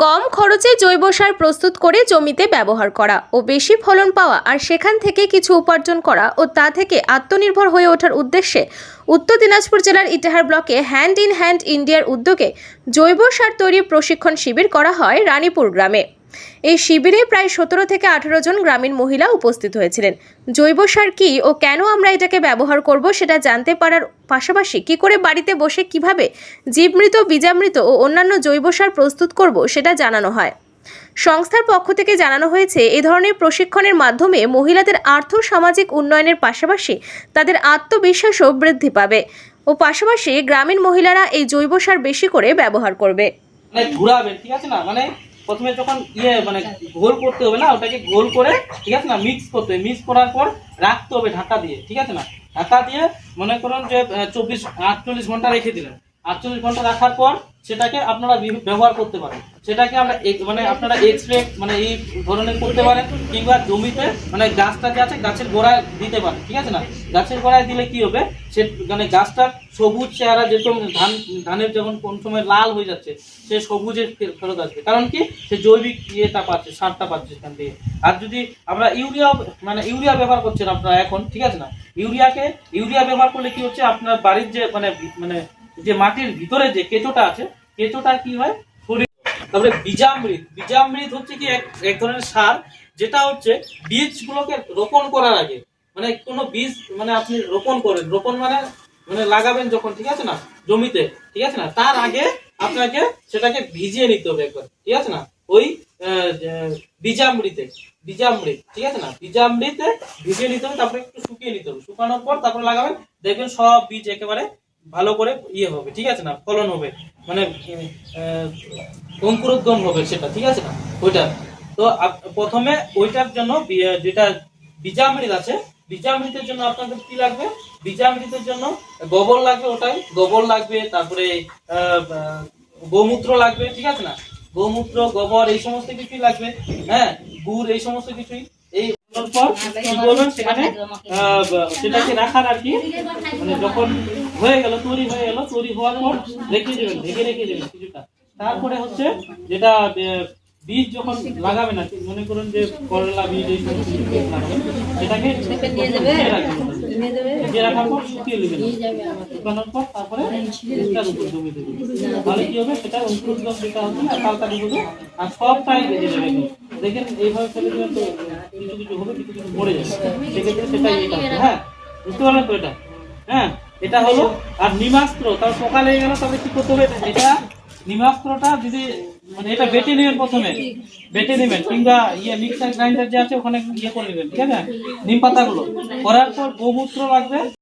কম খরচে জৈব সার প্রস্তুত করে জমিতে ব্যবহার করা ও বেশি ফলন পাওয়া আর সেখান থেকে কিছু উপার্জন করা ও তা থেকে আত্মনির্ভর হয়ে ওঠার উদ্দেশ্যে উত্তর দিনাজপুর জেলার ইটাহার ব্লকে হ্যান্ড ইন হ্যান্ড ইন্ডিয়ার উদ্যোগে জৈব সার তৈরির প্রশিক্ষণ শিবির করা হয় রানীপুর গ্রামে। এই শিবিরে প্রায় সতেরো থেকে আঠেরো জন গ্রামীণ মহিলা উপস্থিত হয়েছিলেন। জৈব সার কী ও কেন আমরা এটাকে ব্যবহার করব সেটা জানতে পারার পাশাপাশি কি করে বাড়িতে বসে কীভাবে জীবমৃত, বীজামৃত ও অন্যান্য জৈব সার প্রস্তুত করব সেটা জানানো হয়। সংস্থার পক্ষ থেকে জানানো হয়েছে, এ ধরনের প্রশিক্ষণের মাধ্যমে মহিলাদের আর্থ সামাজিক উন্নয়নের পাশাপাশি তাদের আত্মবিশ্বাসও বৃদ্ধি পাবে ও পাশাপাশি গ্রামীণ মহিলারা এই জৈব সার বেশি করে ব্যবহার করবে। মানে ঠিক আছে না? মানে প্রথমে যখন ইয়ে মানে গোল করতে হবে না, ওটাকে গোল করে, ঠিক আছে না মিক্স করতে হবে। মিক্স করার পর রাখতে হবে ঢাকা দিয়ে, ঠিক আছে না? ঢাকা দিয়ে মনে করুন যে চব্বিশ, আটচল্লিশ ঘণ্টা রেখে দিলেন। আটচল্লিশ ঘণ্টা রাখার পর সেটাকে আপনারা ব্যবহার করতে পারেন। সেটাকে আমরা মানে আপনারা এক্সরে মানে এই ধরনের করতে পারেন, কিংবা জমিতে মানে গাছটা যে আছে, গাছের গোড়ায় দিতে পারেন, ঠিক আছে না? গাছের গোড়ায় দিলে কি হবে? সে মানে গাছটার সবুজ চেহারা, যেরকম ধান ধানের যখন কোন সময় লাল হয়ে যাচ্ছে, সে সবুজের ফেরত আসবে। কারণ কি? সে জৈবিক ইয়েটা পাচ্ছে, সারটা পাচ্ছে সেখান থেকে আর যদি আমরা ইউরিয়া মানে ইউরিয়া ব্যবহার করছেন আপনারা এখন, ঠিক আছে না? ইউরিয়াকে ইউরিয়া ব্যবহার করলে কি হচ্ছে? আপনার বাড়ির যে মানে মানে যে মাটির ভিতরে যে কেঁচোটা আছে কেঁচোটা কি হয়? তারপরে বীজামৃত। বীজামৃত হচ্ছে কি এক ধরনের সার, যেটা হচ্ছে বীজগুলোকে রোপণ করার আগে। মানে কোনো বীজ মানে আপনি রোপণ করেন। রোপণ মানে মানে লাগাবেন যখন, ঠিক আছে না? জমিতে, ঠিক আছে না? তার আগে আপনাকে সেটাকে ভিজিয়ে নিতে হবে একবার, ঠিক আছে না? ওই বীজামৃতে। বীজামৃত, ঠিক আছে না? বীজামৃতে ভিজিয়ে নিতে হবে, তারপরে একটু শুকিয়ে নিতে হবে। শুকানোর পর তারপরে লাগাবেন। দেখবেন সব বীজ একেবারে ভালো করে ইয়ে হবে, ঠিক আছে না? ফলন হবে। মানে অঙ্কুরোদ্গম হবে সেটা, ঠিক আছে না? ওইটা। তো প্রথমে ওইটার জন্য যেটা বীজামৃত আছে, বীজামৃতের জন্য আপনাদের কি লাগবে? বীজামৃতের জন্য গোবর লাগবে ওটাই, গোবর লাগবে, তারপরে গোমূত্র লাগবে, ঠিক আছে না? গোমূত্র, গোবর, এই সমস্ত কিছুই লাগবে হ্যাঁ? গুড়, এই সমস্ত কিছুই। পর কি করবেন সেখানে সেটাকে রাখার আর কি মানে যখন হয়ে গেল তৈরি হয়ে গেল তৈরি হওয়ার পর রেখে দেবেন ঢেকে রেখে দেবেন কিছুটা। তারপরে হচ্ছে যেটা বীজ যখন লাগাবেন আর মনে করুন যে করলা বীজ এই সমস্ত লাগাবেন সেটাকে ঢেকে রাখার পর শুকিয়ে নেবেন। শুকানোর পর তারপরে বীজটার উপর জমি দেবেন। তাহলে কি হবে? সেটা অঙ্কুরোদ্গম যেটা হচ্ছে না তাড়াতাড়ি হবে আর সবটাই বেঁচে যাবে একদম। দেখেন এইভাবে ফেলে দেবেন তো কিছু কিছু হবে কিছু কিছু মরে যাবে। সেক্ষেত্রে সেটাই এটা। হ্যাঁ বুঝতে পারলেন তো এটা? হ্যাঁ এটা হলো আর নিমাস্ত্র তার পোকা লেগে গেল তবে কি করতে হবে? এটা নিমাস্ত্রটা যদি মানে এটা বেটে নেবেন প্রথমে। বেটে নেবেন কিংবা ইয়ে মিক্সার গ্রাইন্ডার যে আছে ওখানে ইয়ে করে নেবেন ঠিক আছে? নিম পাতাগুলো। করার পর গোমূত্র লাগবে।